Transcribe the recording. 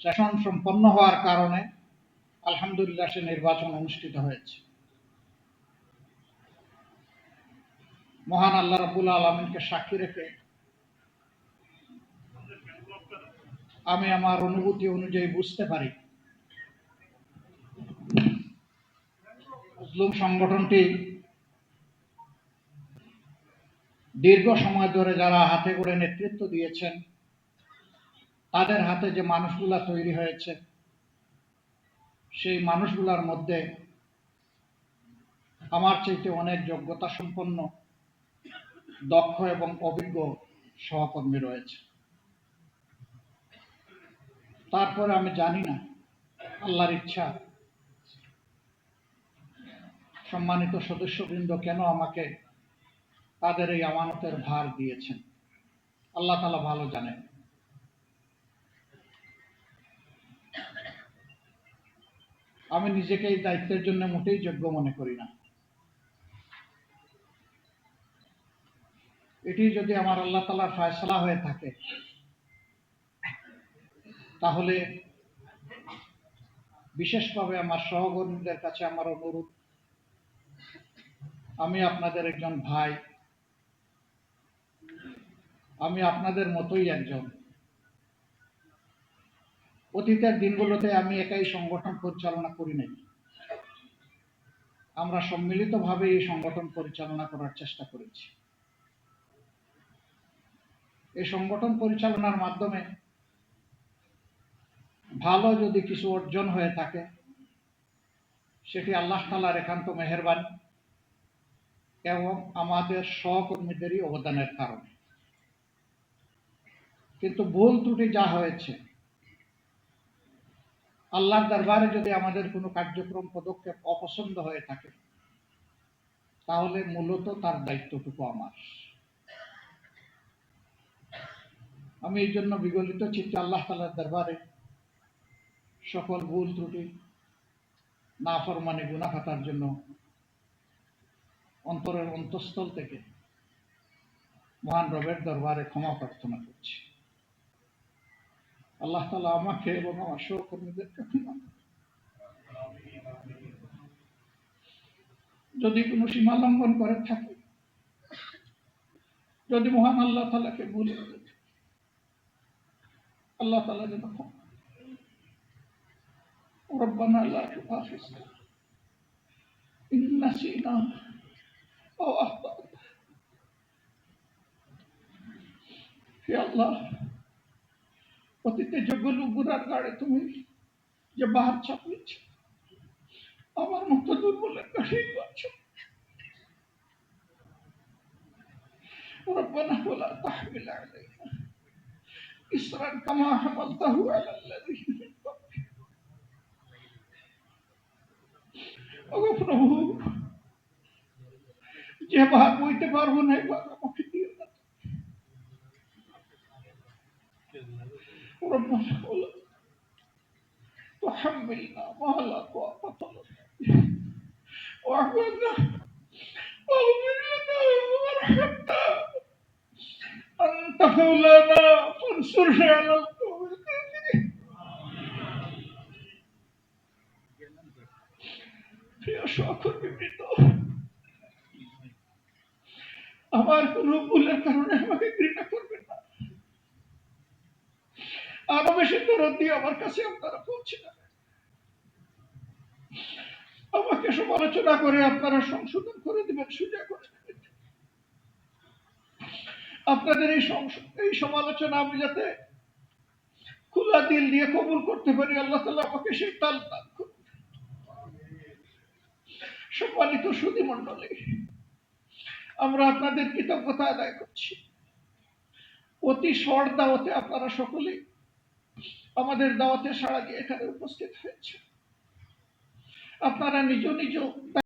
Session সম্পন্ন হওয়ার কারণে আলহামদুলিল্লাহ সে নির্বাচন অনুষ্ঠিত হয়েছে। মহান আল্লাহ রাবুল আলমিনকে সাক্ষী রেখে আমি আমার অনুভূতি অনুযায়ী বুঝতে পারি। মুসলিম সংগঠনটি দীর্ঘ সময় ধরে যারা হাতে করে নেতৃত্ব দিয়েছেন তাদের হাতে যে মানুষগুলা তৈরি হয়েছে, সেই মানুষগুলার মধ্যে আমার চাইতে অনেক যোগ্যতা সম্পন্ন দক্ষ এবং অভিজ্ঞ সহকর্মী রয়েছে। তারপরে আমি জানি না, আল্লাহর ইচ্ছা, সম্মানিত সদস্যবৃন্দ কেন আমাকে তাদের এই আমানতের ভার দিয়েছেন? আল্লাহ তালা ভালো জানেন। আমি নিজেকে এই দায়িত্বের জন্য মোটেই যোগ্য মনে করি না। এটি যদি আমার আল্লাহ তালার ফয়সলা হয়ে থাকে, তাহলে বিশেষভাবে আমার সহকর্মীদের কাছে আমার অনুরোধ, আমি আপনাদের একজন ভাই, আমি আপনাদের মতোই একজন। অতীতের দিনগুলোতে আমি একাই সংগঠন পরিচালনা করি নাই। আমরা সম্মিলিতভাবে এই সংগঠন পরিচালনা করার চেষ্টা করেছি। এই সংগঠন পরিচালনার মাধ্যমে ভালো যদি কিছু অর্জন হয়ে থাকে, সেটি আল্লাহ তালার একান্ত মেহরবানি এবং আমাদের সহকর্মীদেরই অবদানের কারণে। কিন্তু ভুল ত্রুটি যা হয়েছে আল্লাহর দরবারে যদি আমাদের কোনো কার্যক্রম, পদক্ষেপ অপছন্দ হয়ে থাকে, তাহলে মূলত তার দায়িত্বটুকু আমার। আমি এই জন্য বিগলিত চিত্তে আল্লাহ তালার দরবারে সকল ভুল ত্রুটি না ফরমানে গুনা খাতার জন্য অন্তরের অন্তঃস্থল থেকে মহান রবের দরবারে ক্ষমা প্রার্থনা করছি। আল্লাহ তালা আমাকে এবং আমার সহকর্মীদেরকে ক্ষমা করুন। যদি কোনো সীমা লঙ্ঘন করে থাকে যদি মহান আল্লাহ তালাকে ভুলে করে থাকি, আল্লাহ তালা যেন ক্ষমা করেন। ربنا لا تؤاخذنا إن نسينا أو أخطأنا হে আল্লাহ অতীতে যেগুলো গুড়ার গাড়ে তুমি যে বাহার চাপিয়েছ আমার মতো দুর্বলের কাছেই করছো ربنا ولا تحمل علينا إسرا كما حملته على الذين من قبلنا ওগো প্রভু যে ভাগ বইতে পারবো না এবার আমাকে ربنا ولا تحملنا ما لا طاقة لنا به واعف عنا واغفر لنا وارحمنا أنت مولانا فانصرنا على القوم الكافرين প্রিয় সহকর্মীবৃন্দ আমার কোন ভুলের কারণে আমাকে ঘৃণা করবেন না আরও বেশি দরদ দিয়ে আমার কাছে আপনারা পৌঁছে আমাকে সমালোচনা করে আপনারা সংশোধন করে দিবেন, সোজা করে আপনাদের এই এই সমালোচনা আমি যাতে খোলা দিল দিয়ে কবুল করতে পারি, আল্লাহ তালা আমাকে সেই তাল দান করুন। সম্মানিত সুদী মন্ডলী আমরা আপনাদের কৃতজ্ঞতা আদায় করছি। অতি শর্ট দাওয়াতে আপনারা সকলেই আমাদের দাওয়াতে সাড়া দিয়ে এখানে উপস্থিত হয়েছে। আপনারা নিজ নিজ